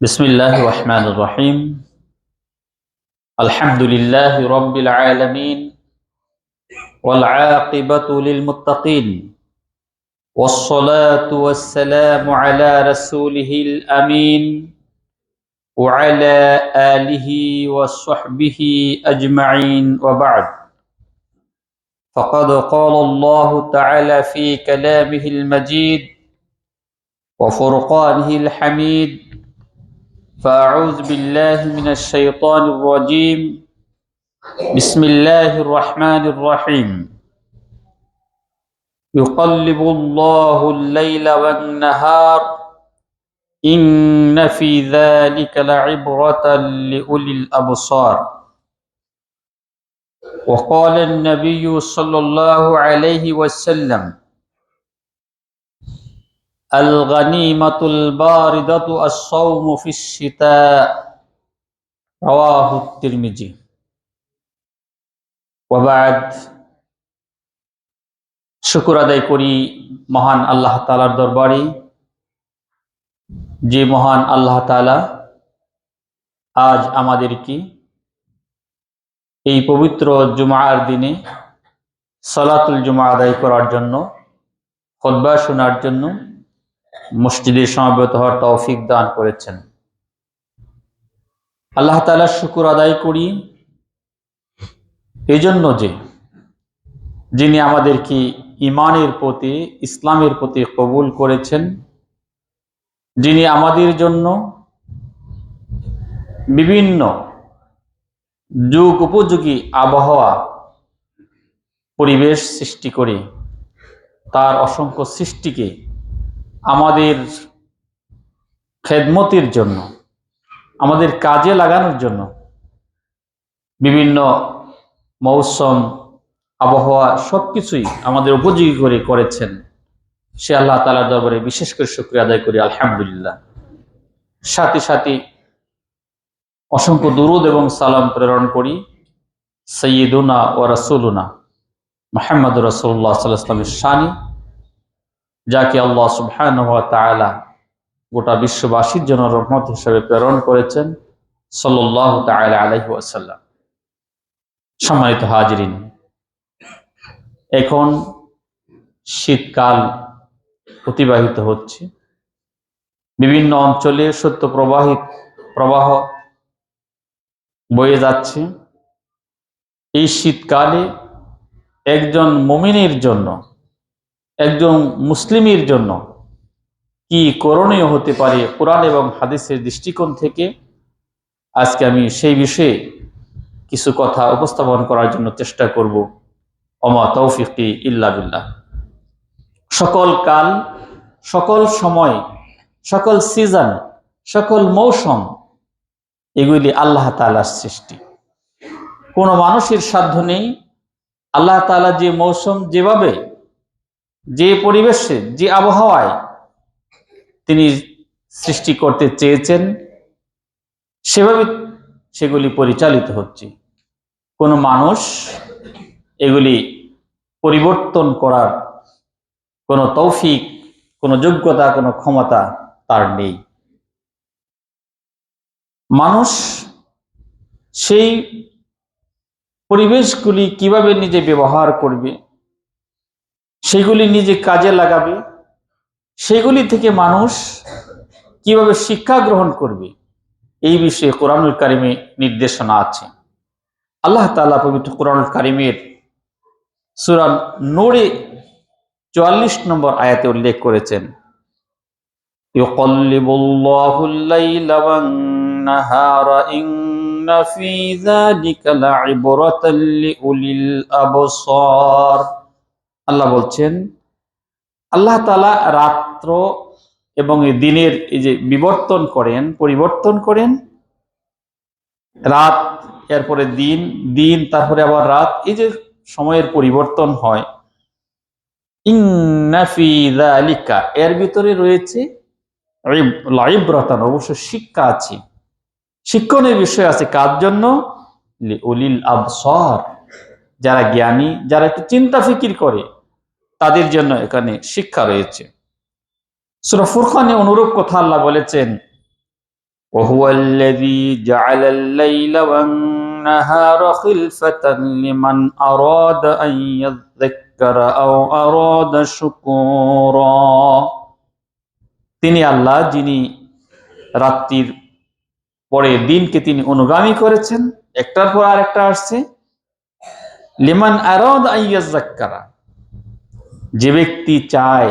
بسم الله الرحمن الرحيم. الحمد لله رب العالمين والعاقبة للمتقين والصلاة والسلام على رسوله الأمين وعلى آله وصحبه أجمعين وبعد. فقد قال الله تعالى في كلامه المجيد وفرقانه الحميد فأعوذ بالله من الشيطان الرجيم. بسم الله الرحمن الرحيم. يقلب الله الليل والنهار. إن في ذلك لعبرة لأولي الأبصار. وقال النبي صلى الله عليه وسلم الغنيمة الباردة الصوم في الشتاء رواه الترمذي وبعد শুকুর আদায় করি মহান আল্লাহ তালার দরবারে যে মহান আল্লাহ তালা আজ আমাদেরকে এই পবিত্র জুমার দিনে সলাতুল জুমা আদায় করার জন্য খোদ্া শোনার জন্য মসজিদে সমাবেত হওয়ার তৌফিক দান করেছেন। আল্লাহ তালা শুকুর আদায় করি এই জন্য যে যিনি আমাদেরকে ইমানের প্রতি, ইসলামের প্রতি কবুল করেছেন, যিনি আমাদের জন্য বিভিন্ন যুগ উপযোগী আবহাওয়া পরিবেশ সৃষ্টি করে, তার অসংখ্য সৃষ্টিকে আমাদের খেদমতির জন্য, আমাদের কাজে লাগানোর জন্য বিভিন্ন মৌসুম, আবহাওয়া সবকিছুই আমাদের উপযোগী করে করেছেন। সে আল্লাহ তালার দরবারে বিশেষ করে শুক্রিয়া আদায় করি, আলহামদুলিল্লাহ। সাথে সাথে অসংখ্য দুরুদ এবং সালাম প্রেরণ করি সৈয়দুনা ও রসুলুনা মাহমদ রসুল্লাহ সাল্লামের শানি। যাকে আল্লাহ সুবহান গোটা বিশ্ববাসীর জন্য রহমত হিসেবে প্রেরণ করেছেন সাল্লাহ তালা আসাল্লাম সম্মানিত হাজরিন, এখন শীতকাল অতিবাহিত হচ্ছে। বিভিন্ন অঞ্চলে সত্য প্রবাহিত প্রবাহ বয়ে যাচ্ছে। এই শীতকালে একজন মমিনের জন্য একজন মুসলিমের জন্য কি করণীয় হতে পারে কোরআন এবং হাদিসের দৃষ্টিকোণ থেকে? আজকে আমি সেই বিষয়ে কিছু কথা উপস্থাপন করার জন্য চেষ্টা করব। অমা তৌফিকি ইল্লা সকল কাল, সকল সময়, সকল সিজন, সকল মৌসুম, এগুলি আল্লাহ তালার সৃষ্টি। কোনো মানুষের সাধ্য নেই। আল্লাহ তালা যে মৌসুম যেভাবে যে পরিবেশে, যে আবহাওয়ায় তিনি সৃষ্টি করতে চেয়েছেন, সেভাবে সেগুলি পরিচালিত হচ্ছে। কোনো মানুষ এগুলি পরিবর্তন করার কোনো তৌফিক, কোনো যোগ্যতা, কোনো ক্ষমতা তার নেই। মানুষ সেই পরিবেশগুলি কীভাবে নিজে ব্যবহার করবে সেগুলি নিজে কাজে লাগাবে। সেগুলি থেকে মানুষ কীভাবে শিক্ষা গ্রহণ করবে, এই বিষয়ে কোরআনুল কারিমে নির্দেশনা আছে। আল্লাহ তালা পবিত্র কোরআনুল কারিমের সুরান নোড়ে চুয়াল্লিশ নম্বর আয়াতে উল্লেখ করেছেন আল্লাহ আল্লাহ বলছেন, আল্লাহ তালা রাত্র এবং দিনের এই যে বিবর্তন করেন, পরিবর্তন করেন, রাত, এরপরে দিন দিন, তারপরে আবার রাত, এই যে সময়ের পরিবর্তন হয়। এর ভিতরে রয়েছে অবশ্য শিক্ষা আছে। শিক্ষণের বিষয় আছে কার জন্য? উলিল আবসর যারা জ্ঞানী, যারা একটু চিন্তা ফিকির করে। তাদের জন্য এখানে শিক্ষা রয়েছে সুরা ফুরখানে অনুরূপ কথা আল্লাহ বলেছেন وهو الذي جعل الليل والنهار خلفة لمن أراد أن يذكر أو أراد شكورا তিনি আল্লাহ যিনি রাত্রির পরে দিনকে তিনি অনুগামী করেছেন একটার পর আরেকটা আসছে লিমান আরদ আইয়াজ্জাক্কারা যে ব্যক্তি চায়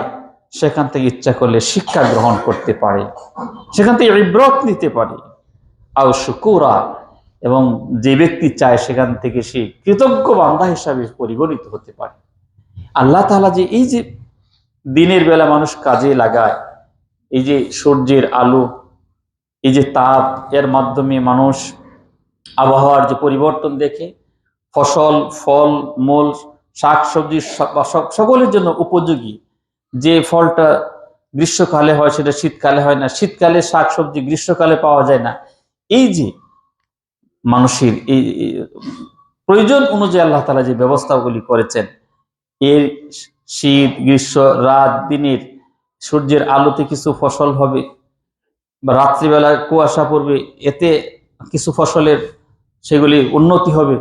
সেখান থেকে ইচ্ছা করলে শিক্ষা গ্রহণ করতে পারে, সেখান থেকে ইব্রত নিতে পারে। আও শুকুরা, এবং যে ব্যক্তি চায় সেখান থেকে সে কৃতজ্ঞ বান্ধা হিসাবে পরিগণিত হতে পারে। আল্লাহ তাআলা যে এই যে দিনের বেলা মানুষ কাজে লাগায়, এই যে সূর্যের আলো, এই যে তাপ, এর মাধ্যমে মানুষ আবহাওয়ার যে পরিবর্তন দেখে, ফসল, ফল, মূল শাক সবজি সকলের জন্য উপযোগী। যে ফলটা গ্রীষ্মকালে হয়, সেটা শীতকালে হয় না। শীতকালে শাক সবজি গ্রীষ্মকালে পাওয়া যায় না। এই যে মানুষের এই প্রয়োজন অনুযায়ী আল্লাহ তালা যে ব্যবস্থাগুলি করেছেন, এর শীত, গ্রীষ্ম, রাত, দিনের সূর্যের আলোতে কিছু ফসল হবে, বা রাত্রিবেলা কুয়াশা পড়বে, এতে কিছু ফসলের সেগুলি উন্নতি হবে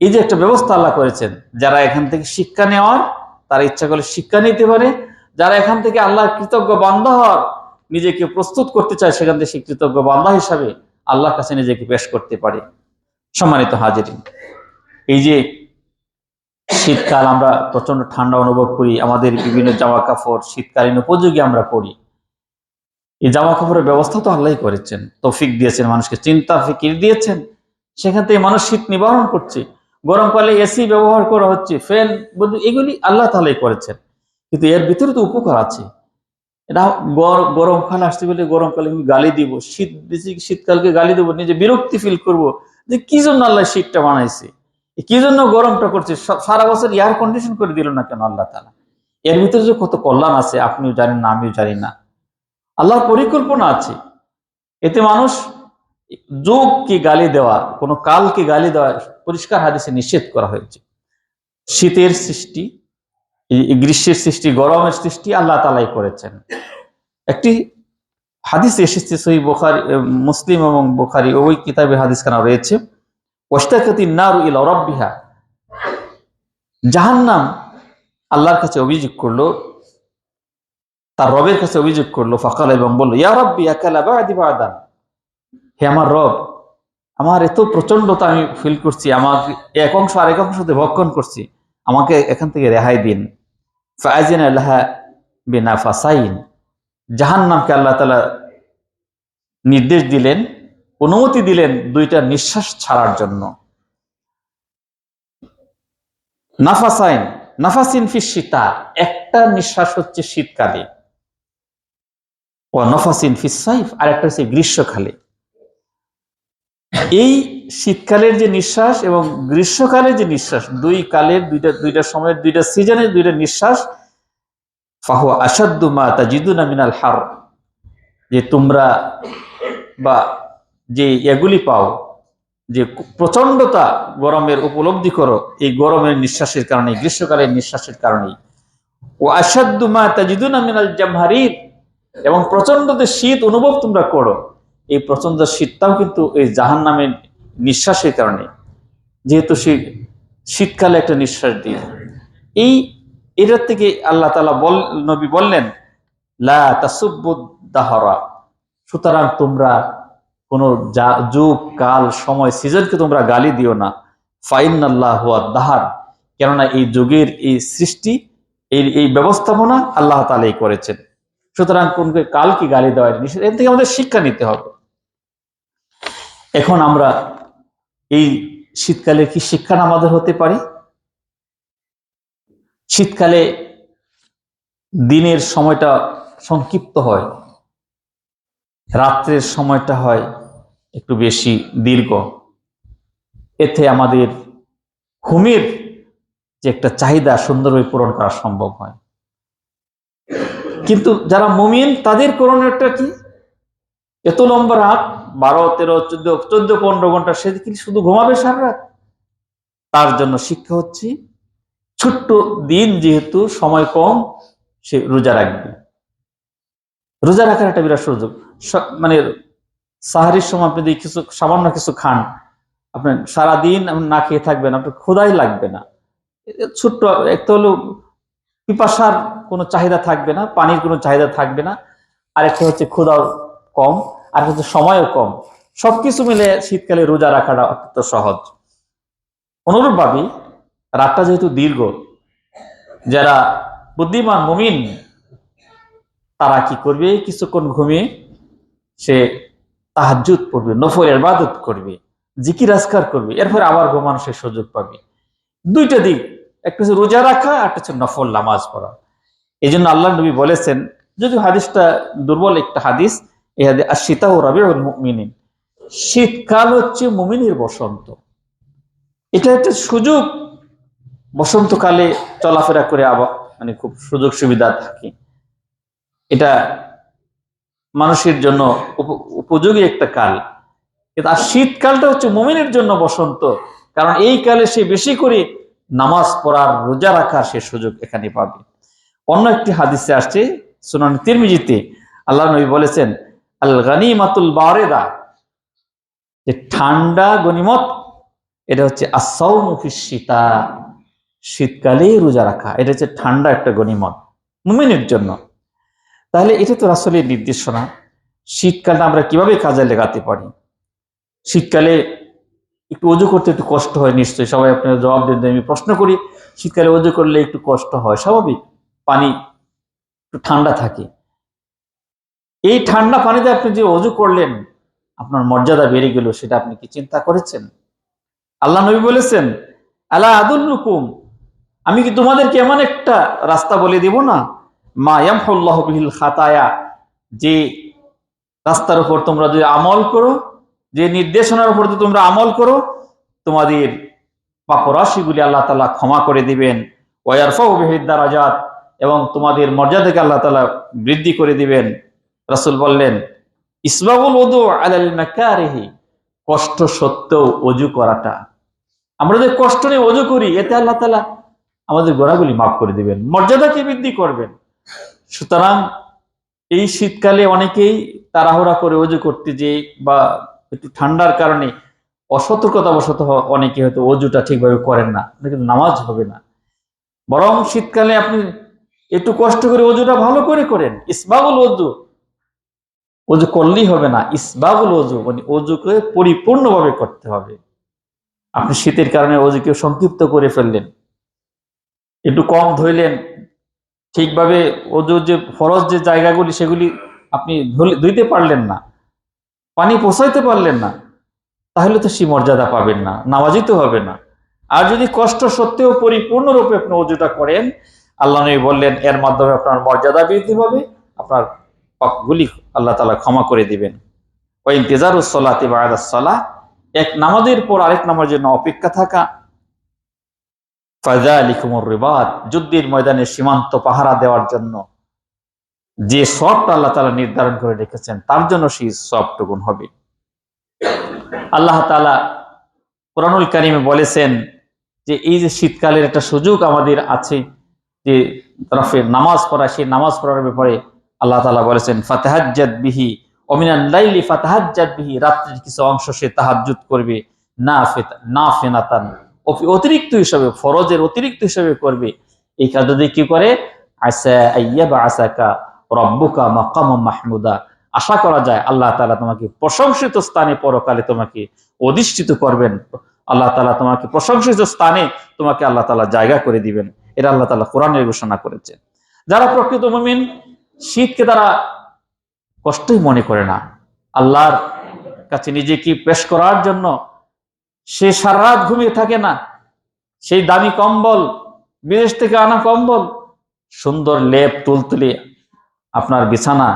এই যে একটা ব্যবস্থা আল্লাহ করেছেন, যারা এখান থেকে শিক্ষা নেওয়ার, তারা ইচ্ছা করলে শিক্ষা নিতে পারে। যারা এখান থেকে আল্লাহর কৃতজ্ঞ বান্ধা হওয়ার, নিজেকে প্রস্তুত করতে চায়, সেখান থেকে কৃতজ্ঞ বান্ধা হিসাবে আল্লাহর কাছে নিজেকে পেশ করতে পারে। সম্মানিত হাজিরিন, এই যে শীতকাল আমরা প্রচণ্ড ঠান্ডা অনুভব করি, আমাদের বিভিন্ন জামা কাপড় শীতকালীন উপযোগী আমরা করি এই জামা কাপড়ের ব্যবস্থা তো আল্লাহ করেছেন, তৌফিক দিয়েছেন, মানুষকে চিন্তা, ফিকির দিয়েছেন। সেখান থেকে মানুষ শীত নিবারণ করছে। গরমকালে এসি ব্যবহার করা হচ্ছে ফ্যান বন্ধু, এগুলি আল্লাহ তালাই করেছেন। কিন্তু এর ভিতরে তো উপকার আছে। এটা গরমকাল আসতে বলে গরমকালে আমি গালি দিব, শীত, বেশি শীতকালকে গালি দেবো, নিজে বিরক্তি ফিল করব যে কি জন্য আল্লাহ শীতটা বানাইছে? কি জন্য গরমটা করছে? সারা বছর এয়ার কন্ডিশন করে দিল না কেন আল্লাহ তালা এর ভিতরে যে কত কল্যাণ আছে, আপনিও জানেন না, আমিও জানি না। আল্লাহর পরিকল্পনা আছে। এতে মানুষ যোগকে গালি দেওয়া, কোনো কালকে গালি দেওয়া পরিষ্কার হাদিসে নিষেধ করা হয়েছে। শীতের সৃষ্টি গ্রীষ্মের সৃষ্টি, গরমের সৃষ্টি আল্লাহ তালাই করেছেন। একটি হাদিস এসেছে সই বোখারি মুসলিম এবং বোখারি, ওই কিতাবে হাদিস খানা রয়েছে। ওস্তাকাতি নারু ইল রব্বিহা। জাহান্নাম আল্লাহর কাছে অভিযোগ করল, তার রবের কাছে অভিযোগ করল, ফাকাল এবং বলল, ইয়া রব্বি একালা বাদি বাদান। হে আমার রব, আমার এত প্রচন্ডতা আমি ফিল করছি, আমার এক অংশ আরেক অংশতে ভক্ষণ করছি, আমাকে এখান থেকে রেহাই দিন। ফাইজিন আল্লাহ বিনা ফাসাইন জাহান নামকে আল্লাহ তালা নির্দেশ দিলেন, অনুমতি দিলেন দুইটা নিঃশ্বাস ছাড়ার জন্য। নাফাসাইন, নাফাসিন ফিস শীতা একটা নিঃশ্বাস হচ্ছে শীতকালে। ও নফাসিন ফিস সাইফ আর একটা হচ্ছে গ্রীষ্মকালে। এই শীতকালের যে নিঃশ্বাস এবং গ্রীষ্মকালের যে নিঃশ্বাস, দুই কালের, দুইটা দুইটা সময়ের, দুইটা সিজনের দুইটা নিঃশ্বাস, ফাহু আসাদ্দু মা তাজিদুনা মিনাল হার। যে তোমরা বা যে এগুলি পাও, যে প্রচন্ডতা গরমের উপলব্ধি করো, এই গরমের নিঃশ্বাসের কারণে গ্রীষ্মকালের নিঃশ্বাসের কারণেই। ও আসাদ্দু মা তাজিদুনা মিনাল জামহারির এবং প্রচণ্ড যে শীত অনুভব তোমরা করো। এই প্রচণ্ড শীতটাও কিন্তু এই জাহান নামের নিঃশ্বাসের কারণে, যেহেতু সে শীতকালে একটা নিঃশ্বাস দিয়ে এই, এটার থেকে আল্লাহ তালা বল, নবী বললেন, লা তাসুবুদ্দাহরা সুতরাং তোমরা কোনো যুগ, কাল, সময়, সিজনকে তোমরা গালি দিও না। ফাইন আল্লাহ দাহার কেননা এই যুগের এই সৃষ্টি এই এই ব্যবস্থাপনা আল্লাহ তালাই করেছেন। সুতরাং কোনকে কালকে গালি দেওয়া নিষেধ। এর থেকে আমাদের শিক্ষা নিতে হবে। এখন আমরা এই শীতকালে কি শিক্ষা আমাদের হতে পারে? শীতকালে দিনের সময়টা সংক্ষিপ্ত হয়, রাত্রের সময়টা হয় একটু বেশি দীর্ঘ। এতে আমাদের ঘুমের যে একটা চাহিদা সুন্দরভাবে পূরণ করা সম্ভব হয়। কিন্তু যারা মুমিন তাদের করণীয়টা কি? এত লম্বা রাত? বারো, তেরো, চোদ্দ চোদ্দ, পনেরো ঘণ্টা সে কি শুধু ঘুমাবে সারা রাত? তার জন্য শিক্ষা হচ্ছে, ছোট্ট দিন যেহেতু সময় কম, সে রোজা রাখবে। রোজা রাখার একটা বিরাট সুযোগ। মানে সাহারির সময় আপনি যদি কিছু, সামান্য কিছু খান আপনার সারাদিন না খেয়ে থাকবেন, আপনার ক্ষুধাই লাগবে না। ছোট্ট একটা হলো পিপাসার কোনো চাহিদা থাকবে না, পানির কোনো চাহিদা থাকবে না। আর একটা হচ্ছে ক্ষুধাও কম আর হচ্ছে সময়ও কম। সবকিছু মিলে শীতকালে রোজা রাখাটা অত্যন্ত সহজ। অনুরূপভাবে রাতটা যেহেতু দীর্ঘ, যারা বুদ্ধিমান, মুমিন, তারা কি করবে? কিছুক্ষণ ঘুমিয়ে সে তাহাজুত পড়বে, নফল ইবাদত করবে, জিকির আজকার করবে, এরপরে আবার ঘুমানো সে সুযোগ পাবে। দুইটা দিক, একটা হচ্ছে রোজা রাখা আর একটা হচ্ছে নফল নামাজ পড়া। এই জন্য আল্লাহ নবী বলেছেন যদি হাদিসটা দুর্বল একটা হাদিস আর সীতা ও রবি মিনিন শীতকাল হচ্ছে মুমিনের বসন্ত। এটা একটা সুযোগ। বসন্তকালে চলাফেরা করে আবার মানে খুব সুযোগ সুবিধা থাকে। এটা মানুষের জন্য উপ- উপযোগী একটা কাল। কিন্তু আর শীতকালটা হচ্ছে মুমিনের জন্য বসন্ত। কারণ এই কালে সে বেশি করে নামাজ পড়ার, রোজা রাখার সে সুযোগ এখানে পাবে। অন্য একটি হাদিসে আসছে, সুনান তিরমিজিতে। আল্লাহ নবী বলেছেন আল গানিমাতুল বারেদা। যে ঠান্ডা গনিমত, এটা হচ্ছে আসাউমুখী শীতা, শীতকালে রোজা রাখা। এটা হচ্ছে ঠান্ডা একটা গনিমত, মুমিনের জন্য। তাহলে এটা তো আসলে নির্দেশনা। শীতকালটা আমরা কীভাবে কাজে লাগাতে পারি? শীতকালে একটু অজু করতে একটু কষ্ট হয়, নিশ্চয়ই। সবাই আপনারা জবাব দেন, আমি প্রশ্ন করি, শীতকালে অজু করলে একটু কষ্ট হয়, স্বাভাবিক। পানি একটু ঠান্ডা থাকে। এই ঠান্ডা পানিতে আপনি যে অজু করলেন, আপনার মর্যাদা বেড়ে গেল, সেটা আপনি কি চিন্তা করেছেন? আল্লাহ নবী বলেছেন আল্লাহ আদুল্লুকুম, আমি কি তোমাদেরকে এমন একটা রাস্তা বলে দিব না? মা ইয়ামহুল্লাহ খাতায়া, যে রাস্তার উপর তোমরা যদি আমল করো, যে নির্দেশনার উপর তোমরা আমল করো, তোমাদের পাপরাশিগুলি আল্লাহ তালা ক্ষমা করে দিবেন। ওয়ারফাউ বিহিদ্দার আজাদ এবং তোমাদের মর্যাদাকে আল্লাহ তালা বৃদ্ধি করে দিবেন। রাসূল বললেন ইসবাবুল ওদু আলাল মাকারিহি কষ্ট সত্ত্বেও অজু করাটা। আমরা যে কষ্ট নিয়ে অজু করি, এতে আল্লাহ তালা আমাদের গোড়াগুলি মাফ করে দিবেন, মর্যাদাকে বৃদ্ধি করবেন। সুতরাং এই শীতকালে অনেকেই তাড়াহুড়া করে অজু করতে যে বা একটু ঠান্ডার কারণে অসতর্কতাবশত অনেকে হয়তো অজুটা ঠিকভাবে করেন না কিন্তু নামাজ হবে না। বরং শীতকালে আপনি একটু কষ্ট করে অজুটা ভালো করে করেন। ইসবাবুল অজু অজু করলেই হবে না, ইসবাবুল অজু মানে অজুকে পরিপূর্ণভাবে করতে হবে। আপনি শীতের কারণে অজুকে সংক্ষিপ্ত করে ফেললেন। একটু কম ধুইলেন ঠিকভাবে অজুর যে ফরজ যে জায়গাগুলি, সেগুলি আপনি ধুইতে পারলেন না, পানি পৌঁছাইতে পারলেন না, তাহলে তো সে মর্যাদা পাবেন না নামাজিত হবে না। আর যদি কষ্ট সত্ত্বেও পরিপূর্ণরূপে আপনি অজুটা করেন, আল্লাহ নবী বললেন, এর মাধ্যমে আপনার মর্যাদা বৃদ্ধি পাবে, আপনার পাপগুলি আল্লাহ তালা ক্ষমা করে দিবেন। বায়াদাসলা এক নামাজের পর আরেক জন্য অপেক্ষা থাকা। রিবাদ যুদ্ধের ময়দানে সীমান্ত পাহারা দেওয়ার জন্য। যে সবটা আল্লাহ তালা নির্ধারণ করে রেখেছেন, তার জন্য সেই সবটুকুন হবে। আল্লাহ তালা কোরআনুল কারিমে বলেছেন যে, এই যে শীতকালের একটা সুযোগ আমাদের আছে, যে তরফে নামাজ পড়া, সেই নামাজ পড়ার ব্যাপারে আল্লাহ তালা বলেছেন, ফাতাহাজ্জাদ বিহি অমিনান লাইলি ফাতাহাজ্জাদ বিহি রাত্রির কিছু অংশ সে তাহাজ্জুদ করবে না ফেতা না ফেনাতান অতিরিক্ত হিসাবে, ফরজের অতিরিক্ত হিসাবে করবে। এই কাজ যদি কি করে? আশা করা যায় আল্লাহ তালা তোমাকে প্রশংসিত স্থানে পরকালে তোমাকে অধিষ্ঠিত করবেন। আল্লাহ তালা তোমাকে প্রশংসিত স্থানে তোমাকে আল্লাহ তালা জায়গা করে দিবেন। এটা আল্লাহ তালা কোরআনের ঘোষণা করেছে। যারা প্রকৃত মুমিন শীতকে তারা কষ্টই মনে করে না। আল্লাহর কাছে নিজেকে পেশ করার জন্য সে সারা রাত ঘুমিয়ে থাকে না। সেই দামি কম্বল, বিদেশ থেকে আনা কম্বল, সুন্দর লেপ তুলতুলে আপনার বিছানা,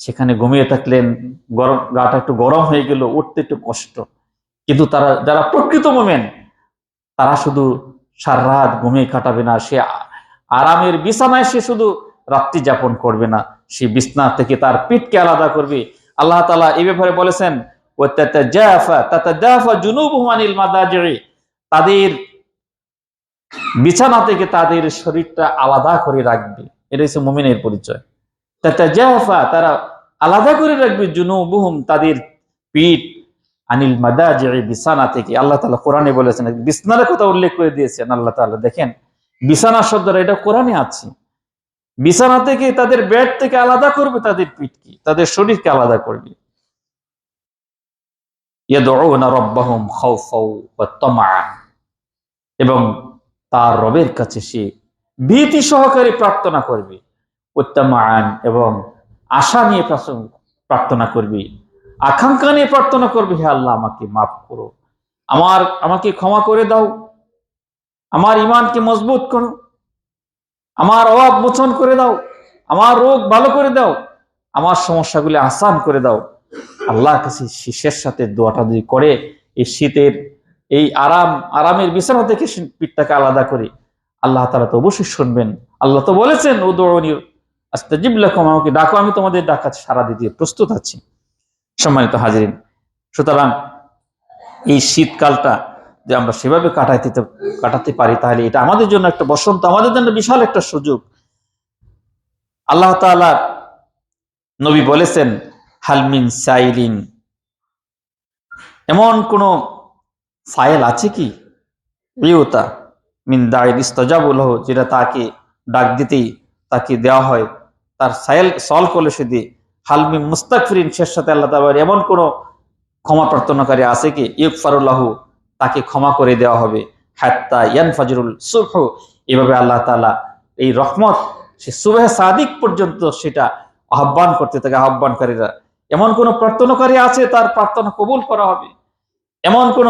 সেখানে ঘুমিয়ে থাকলেন গরম, গাটা একটু গরম হয়ে গেল, উঠতে একটু কষ্ট। কিন্তু তারা, যারা প্রকৃত মোমেন, তারা শুধু সারা রাত ঘুমিয়ে কাটাবে না। সে আরামের বিছানায় সে শুধু রাত্রি যাপন করবে না। সে বিছনা থেকে তার পিঠকে আলাদা করবে। আল্লাহ তালা এই ব্যাপারে বলেছেন তাদের বিছানা থেকে তাদের শরীরটা আলাদা করে রাখবে। এটা হচ্ছে মুমিনের পরিচয়। তারা আলাদা করে রাখবে জুনু জুনুবুহুম তাদের পিঠ আনিল মাদা মাদাজি বিছানা থেকে। আল্লাহ তাআলা কোরআনে বলেছেন, বিছানার কথা উল্লেখ করে দিয়েছেন আল্লাহ তাআলা। দেখেন, বিছানা শব্দটা এটা কোরআনে আছে। বিছানা থেকে তাদের বেড থেকে আলাদা করবে, তাদের পিঠকে তাদের শরীরকে আলাদা করবে। এবং তার রবের কাছে সে ভীতি সহকারে প্রার্থনা করবে। উত্তমান এবং আশা নিয়ে প্রার্থনা করবে। আকাঙ্ক্ষা নিয়ে প্রার্থনা করবে, হে আল্লাহ, আমাকে মাফ করো। আমার, আমাকে ক্ষমা করে দাও। আমার ইমানকে মজবুত করো। আমার অভাব মোচন করে দাও, আমার রোগ ভালো করে দাও, আমার সমস্যাগুলি আসান করে দাও। আল্লাহর কাছে শীষের সাথে দোয়াটা যদি করে, এই শীতের এই আরাম, আরামের বিছানা থেকে পিঠটাকে আলাদা করে, আল্লাহ তালা তো অবশ্যই শুনবেন। আল্লাহ তো বলেছেন ও দৌড়নি আস্তাজিবুল্লাহম আমাকে ডাকো, আমি তোমাদের ডাকাতে সারা দিতে প্রস্তুত আছি। সম্মানিত হাজিরিন, সুতরাং এই শীতকালটা যে আমরা সেভাবে কাটাইতে কাটাতে পারি, তাহলে এটা আমাদের জন্য একটা বসন্ত, আমাদের জন্য বিশাল একটা সুযোগ। আল্লাহ তাআলা নবী বলেছেন হালমিন সাইলিন এমন কোন ফাইল আছে কি? ইউতা মিন দায়ের ইস্তজাবুল যেটা তাকে ডাক দিতেই তাকে দেওয়া হয়। তার সাইল সল করলে সে দিয়ে হালমি মুস্তাকফরিন শেষ সাথে আল্লাহ তাবার এমন কোন ক্ষমা প্রার্থনাকারী আছে কি? ইউকফারুল্লাহু তাকে ক্ষমা করে দেওয়া হবে। হাত্তা ইয়ান ফাজরুল সুফ এভাবে আল্লাহ তাআলা এই রহমত, সে সুবেহ সাদিক পর্যন্ত সেটা আহ্বান করতে থাকে আহ্বানকারীরা এমন কোন প্রার্থনাকারী আছে, তার প্রার্থনা কবুল করা হবে। এমন কোন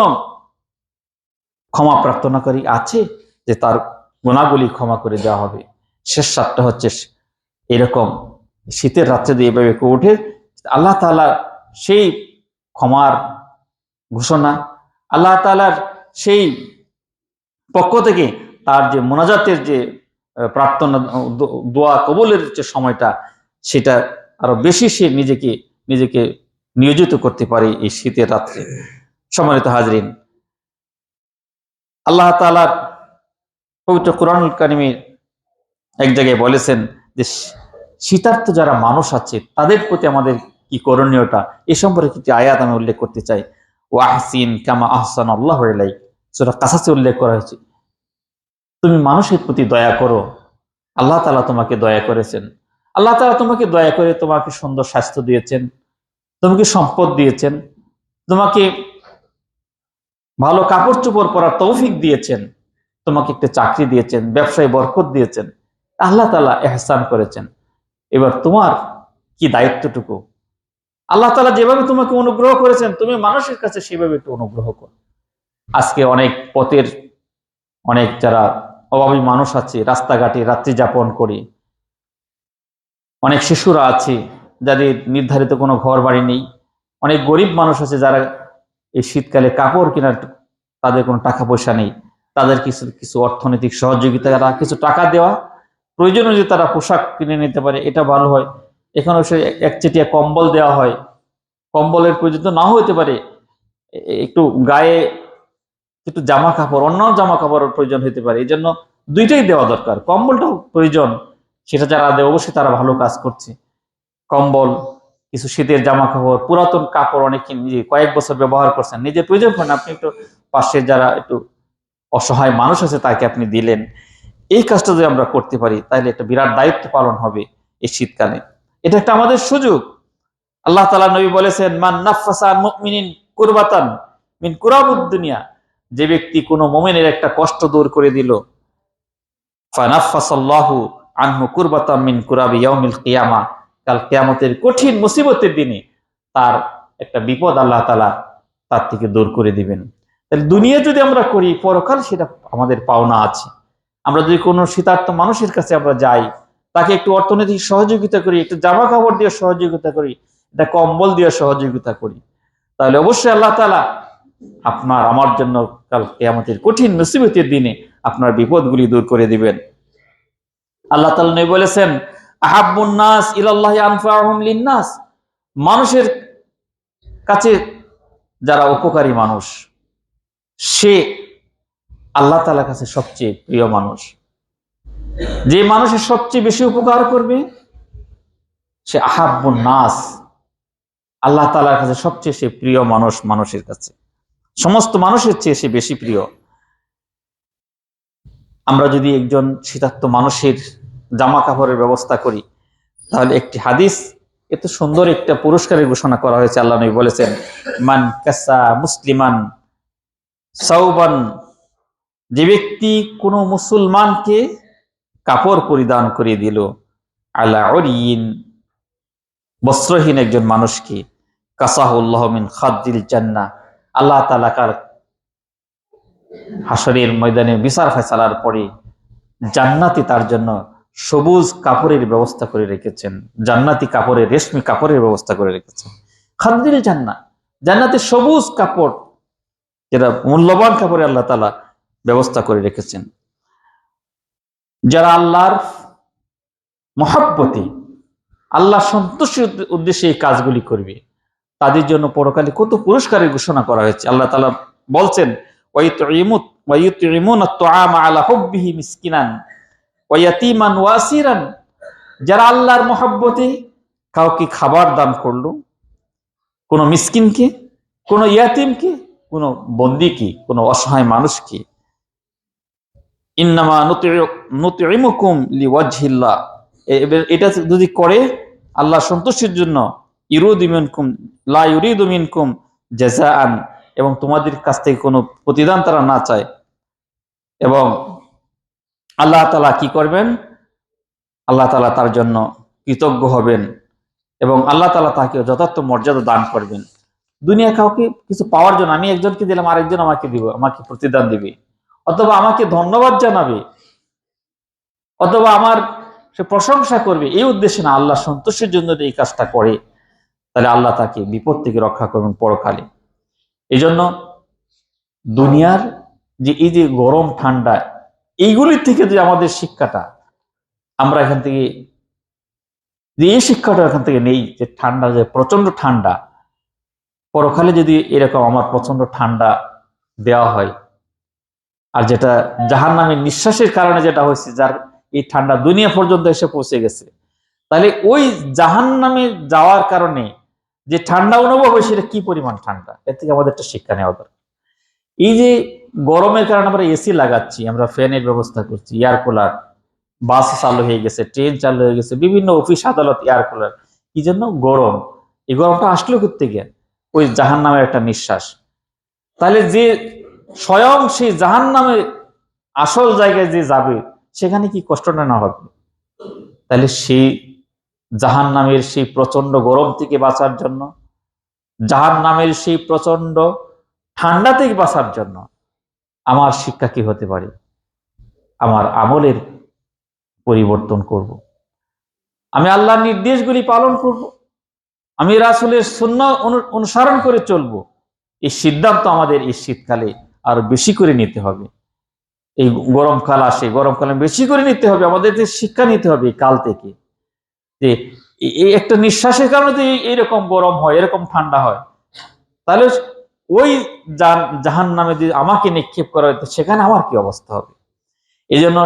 ক্ষমা প্রার্থনাকারী আছে, যে তার গুণাগুলি ক্ষমা করে দেওয়া হবে। শেষ সাতটা হচ্ছে এরকম শীতের রাত্রে দিয়ে এভাবে কেউ ওঠে আল্লাহ তাআলা সেই ক্ষমার ঘোষণা আল্লাহ তাআলার সেই পক্ষ থেকে তার যে মোনাজাতের যে প্রার্থনা দোয়া কবলের যে সময়টা, সেটা আরও বেশি সে নিজেকে নিজেকে নিয়োজিত করতে পারে এই শীতের রাত্রে। সম্মানিত হাজরিন, আল্লাহ তাআলার পবিত্র কোরআনুল কারিমের এক জায়গায় বলেছেন যে, শীতার্থ যারা মানুষ আছে, তাদের প্রতি আমাদের কি করণীয়টা? এ সম্পর্কে কিছু আয়াত আমি উল্লেখ করতে চাই। ও আহসিন কামা আহসান আল্লাহ এলাই সেটা কাছাচে উল্লেখ করা হয়েছে, তুমি মানুষের প্রতি দয়া করো, আল্লাহ তালা তোমাকে দয়া করেছেন। আল্লাহ তালা তোমাকে দয়া করে তোমাকে সুন্দর স্বাস্থ্য দিয়েছেন, তোমাকে সম্পদ দিয়েছেন, তোমাকে ভালো কাপড় চোপড় পরার তৌফিক দিয়েছেন, তোমাকে একটা চাকরি দিয়েছেন, ব্যবসায় বরকত দিয়েছেন। আল্লাহ তালা এহসান করেছেন। এবার তোমার কি দায়িত্বটুকু? আল্লাহ তালা যেভাবে তোমাকে অনুগ্রহ করেছেন, তুমি মানুষের কাছে সেভাবে একটু অনুগ্রহ করো। আজকে অনেক পথের, অনেক যারা অভাবী মানুষ আছে, রাস্তাঘাটে রাত্রি যাপন করি, অনেক শিশুরা আছে যাদের নির্ধারিত কোনো ঘর বাড়ি নেই, অনেক গরিব মানুষ আছে যারা এই শীতকালে কাপড় কেনার তাদের কোনো টাকা পয়সা নেই, তাদের কিছু কিছু অর্থনৈতিক সহযোগিতা কিছু টাকা দেওয়া প্রয়োজনে যদি তারা পোশাক কিনে নিতে পারে, এটা ভালো হয়। এখানে সে একচেটিয়া কম্বল দেওয়া হয়। কম্বলের প্রয়োজন নাও হতে পারে। একটু গায়ে একটু জামা কাপড় অন্য জামা কাপড়ের প্রয়োজন হতে পারে। এই জন্য দুইটাই দেওয়া দরকার। কম্বলটাও প্রয়োজন, সেটা যারা দেয় অবশ্যই তারা ভালো কাজ করছে। কম্বল, কিছু শীতের জামা কাপড় পুরাতন কাপড় অনেকে নিজে কয়েক বছর ব্যবহার করছেন, নিজের প্রয়োজন পড়েন আপনি একটু পাশে যারা একটু অসহায় মানুষ আছে তাকে আপনি দিলেন। এই কাজটা যদি আমরা করতে পারি, তাহলে একটা বিরাট দায়িত্ব পালন হবে এই শীতকালে। এটা একটা আমাদের সুযোগ। আল্লাহ তালা নবী বলেছেন, মান নাফাসান মুমিনিন কুরবাতান মিন যে ব্যক্তি কোনো মোমেনের একটা কষ্ট দূর করে দিল আনহু কুরবাতাম মিন কঠিন মুসিবতের দিনে তার একটা বিপদ আল্লাহ তালা তার থেকে দূর করে দিবেন। তাহলে যদি আমরা করি, পরকাল সেটা আমাদের পাওনা আছে। আমরা যদি কোনো শীতার্থ মানুষের কাছে আমরা যাই তাকে একটু অর্থনৈতিক সহযোগিতা করি, একটু জামা কাপড় দিয়ে সহযোগিতা করি, একটা কম্বল দিয়ে সহযোগিতা করি। তাহলে অবশ্যই আল্লাহ তালা আপনার, আমার জন্য কালকে আমাদের কঠিন মুসিবতের দিনে আপনার বিপদগুলি দূর করে দিবেন। আল্লাহ তালা বলেছেন আনফাহুম লিন্নাস। মানুষের কাছে যারা উপকারী মানুষ, সে আল্লাহ তালার কাছে সবচেয়ে প্রিয় মানুষ। যে মানুষের সবচেয়ে বেশি উপকার করবে, সে আহাব্বুন নাস। আল্লাহ তালার কাছে সবচেয়ে সে প্রিয় মানুষ মানুষের কাছে। সমস্ত মানুষের চেয়ে সে বেশি প্রিয়। আমরা যদি একজন শীতার্থ মানুষের জামা কাপড়ের ব্যবস্থা করি, তাহলে একটি হাদিস, এত সুন্দর একটা পুরস্কারের ঘোষণা করা হয়েছে, আল্লাহ নবী বলেছেন, মান কাসা মুসলিমান সৌবান যে ব্যক্তি কোনো মুসলমানকে কাপড় পরিধান করিয়ে দিল। আলা অরিন বস্ত্রহীন একজন মানুষকে। কাসাহুল্লাহ মিন খাদ্দিল জান্না আল্লাহ তালাকার হাসরের ময়দানে বিচার ফেসালার পরে জান্নাতি তার জন্য সবুজ কাপড়ের ব্যবস্থা করে রেখেছেন। জান্নাতি কাপড়ের, রেশমি কাপড়ের ব্যবস্থা করে রেখেছেন। খাদ্দিল জান্না জান্নাতি সবুজ কাপড়, যেটা মূল্যবান কাপড়ে আল্লাহ তালা ব্যবস্থা করে রেখেছেন। যারা আল্লাহর মহাব্বতী আল্লাহ সন্তুষ্টির উদ্দেশ্যে এই কাজগুলি করবে, তাদের জন্য পরকালে কত পুরস্কারের ঘোষণা করা হয়েছে। আল্লাহ তালা বলছেন যারা আল্লাহর মহব্বতে কাউকে খাবার দান করল, কোনো মিসকিনকে, কোনো ইয়াতিমকে, কোনো বন্দিকে, কোনো অসহায় মানুষকে ইন্নামা নুতিমুকুম এবার এটা যদি করে, আল্লাহ সন্তুষ্টির জন্য ইরুদ মিনকুম, লা ইউরিদু এবং তোমাদের কাছ থেকে কোনো প্রতিদান তারা না চায়। এবং আল্লাহ তালা কি করবেন? আল্লাহ তালা তার জন্য কৃতজ্ঞ হবেন, এবং আল্লাহ তালা তাকে যথার্থ মর্যাদা দান করবেন। দুনিয়া কাউকে কিছু পাওয়ার জন্য, আমি একজনকে দিলাম, আরেকজন আমাকে দিব, আমাকে প্রতিদান দিবে। অথবা আমাকে ধন্যবাদ জানাবে, অথবা আমার সে প্রশংসা করবে, এই উদ্দেশ্যে না, আল্লাহ সন্তোষের জন্য এই কাজটা করে, তাহলে আল্লাহ তাকে বিপদ থেকে রক্ষা করবেন পরকালে। এই জন্য দুনিয়ার যে, এই যে গরম, ঠান্ডা, এইগুলির থেকে যে আমাদের শিক্ষাটা, আমরা এখান থেকে যে, এই শিক্ষাটা এখান থেকে নেই যে, ঠান্ডা যে প্রচণ্ড ঠান্ডা, পরকালে যদি এরকম আমার প্রচণ্ড ঠান্ডা দেওয়া হয় আর যেটা জাহান নামের নিঃশ্বাসের কারণে যেটা হয়েছে, যার এই ঠান্ডা দুনিয়া পর্যন্ত এসে পৌঁছে গেছে। তাহলে ওই জাহান নামে যাওয়ার কারণে যে ঠান্ডা অনুভব হয়, সেটা কি পরিমাণ ঠান্ডা? এর থেকে আমাদের একটা শিক্ষা নেওয়া দরকার। এই যে গরমের কারণে আমরা এসি লাগাচ্ছি, আমরা ফ্যানের ব্যবস্থা করছি এয়ার কুলার বাস চালু হয়ে গেছে, ট্রেন চালু হয়ে গেছে, বিভিন্ন অফিস, আদালত এয়ার কুলার কি জন্য গরম। এই গরমটা আসলো করতে গিয়ে ওই জাহান নামের একটা নিঃশ্বাস। তাহলে যে স্বয়ং সেই জাহান নামে আসল জায়গায় যে যাবে, সেখানে কি কষ্টটা না হবে তাহলে সেই জাহান নামের সেই প্রচণ্ড গরম থেকে বাঁচার জন্য জাহান নামের সেই প্রচণ্ড ঠান্ডা থেকে বাঁচার জন্য আমার শিক্ষা কি হতে পারে আমার আমলের পরিবর্তন করব। আমি আল্লাহর নির্দেশগুলি পালন করব। আমি রাসুলের শূন্য অনুসরণ করে চলব এই সিদ্ধান্ত আমাদের এই শীতকালে আরও বেশি করে নিতে হবে। এই গরমকাল আসে গরমকালে বেশি করে নিতে হবে, আমাদের শিক্ষা নিতে হবে কাল থেকে। যে এই একটা নিঃশ্বাসের কারণে তো এইরকম গরম হয়, এরকম ঠান্ডা হয়, তাহলে ওই জাহান নামে যদি আমাকে নিক্ষেপ করা হয়তো সেখানে আমার কি অবস্থা হবে? এই জন্য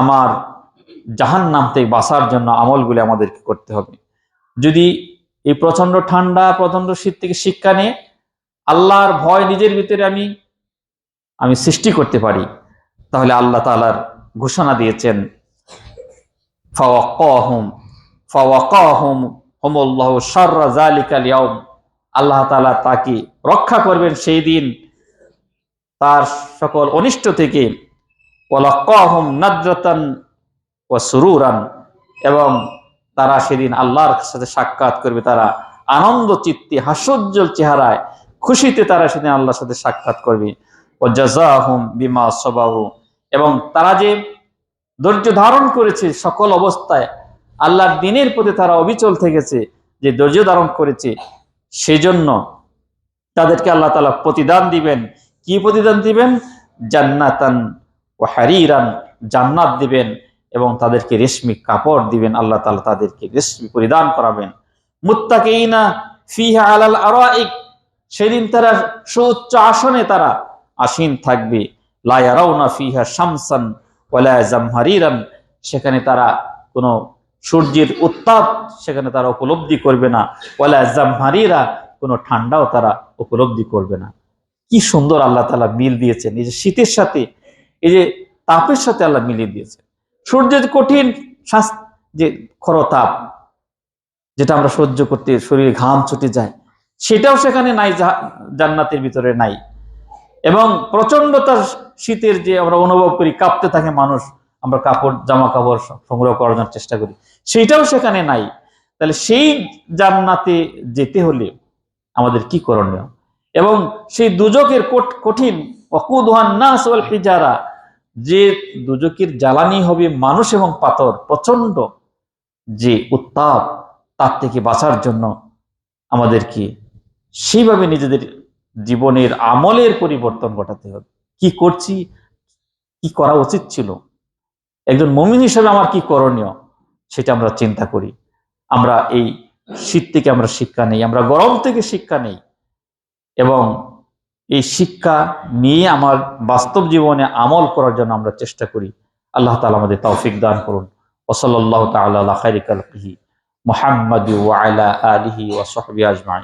আমার জাহান নাম থেকে বাঁচার জন্য আমলগুলি আমাদেরকে করতে হবে। যদি এই প্রচণ্ড ঠান্ডা প্রচণ্ড শীত থেকে শিক্ষা নিয়ে আল্লাহর ভয় নিজের ভিতরে আমি আমি সৃষ্টি করতে পারি। তাহলে আল্লাহ তালার ঘোষণা দিয়েছেন আল্লাহ তাআলা তাকে রক্ষা করবেন সেই দিন। তার সকল অনিষ্ট থেকে সুরুরান। এবং তারা সেদিন আল্লাহর সাথে সাক্ষাৎ করবে। তারা আনন্দ চিত্তে হাস্যোজ্জ্বল চেহারায় খুশিতে তারা সেদিন আল্লাহর সাথে সাক্ষাৎ করবে। ও জাজাহুম বিমা সবাহু এবং তারা যে ধৈর্য ধারণ করেছে সকল অবস্থায়, আল্লাহর দিনের প্রতি তারা অবিচল থেকেছে, যে ধৈর্য ধারণ করেছে, সেজন্য তাদেরকে আল্লাহ তালা প্রতিদান দিবেন। কি প্রতিদান দিবেন? জান্নাতান ও হারিরান, জান্নাত দিবেন এবং তাদেরকে রেশমি কাপড় দিবেন। আল্লাহ তালা তাদেরকে রেশমি পরিধান করাবেন। মুত্তাকিনা ফিহা আলাল আরাইক। সেদিন তারা সুউচ্চ আসনে তারা আসীন থাকবে। লায়ারাউনা ফিহা শামসান ওয়ালা জামহারিরান। সেখানে তারা কোনো সূর্যের উত্তাপ সেখানে তারা উপলব্ধি করবে না। ওয়ালা জামহারিরা কোনো ঠান্ডাও তারা উপলব্ধি করবে না। কি সুন্দর আল্লাহ তালা মিল দিয়েছেন। এই যে শীতের সাথে, এই যে তাপের সাথে আল্লাহ মিলিয়ে দিয়েছেন। সূর্যের কঠিন শাস- যে খরতাপ, যেটা আমরা সহ্য করতে, শরীরে ঘাম ছুটে যায় সেটাও সেখানে নাই জান্নাতের ভিতরে নাই। এবং প্রচন্ডতার শীতের যে আমরা অনুভব করি, কাঁপতে থাকে মানুষ, আমরা কাপড় জামা কাপড় সংগ্রহ করার চেষ্টা করি। সেটাও সেখানে নাই। তাহলে সেই জান্নাতে যেতে হলে আমাদের কি করণীয়? এবং সেই দুজকের কঠিন অকুদহান ওয়াল হিজারা, যে দুজকের জ্বালানি হবে মানুষ এবং পাথর প্রচণ্ড যে উত্তাপ, তার থেকে বাঁচার জন্য আমাদেরকে সেইভাবে নিজেদের জীবনের আমলের পরিবর্তন ঘটাতে হবে। কি করছি? কি করা উচিত ছিল? একজন মমিন হিসেবে আমার কি করণীয়? সেটা আমরা চিন্তা করি। আমরা এই শীত থেকে আমরা শিক্ষা নেই, আমরা গরম থেকে শিক্ষা নেই এবং এই শিক্ষা নিয়ে আমার বাস্তব জীবনে আমল করার জন্য আমরা চেষ্টা করি। আল্লাহ তালা আমাদের তৌফিক দান করুন। ওসল্লাহ তাল্লাহ মোহাম্মদ আলিহি ওসহবি আজমাই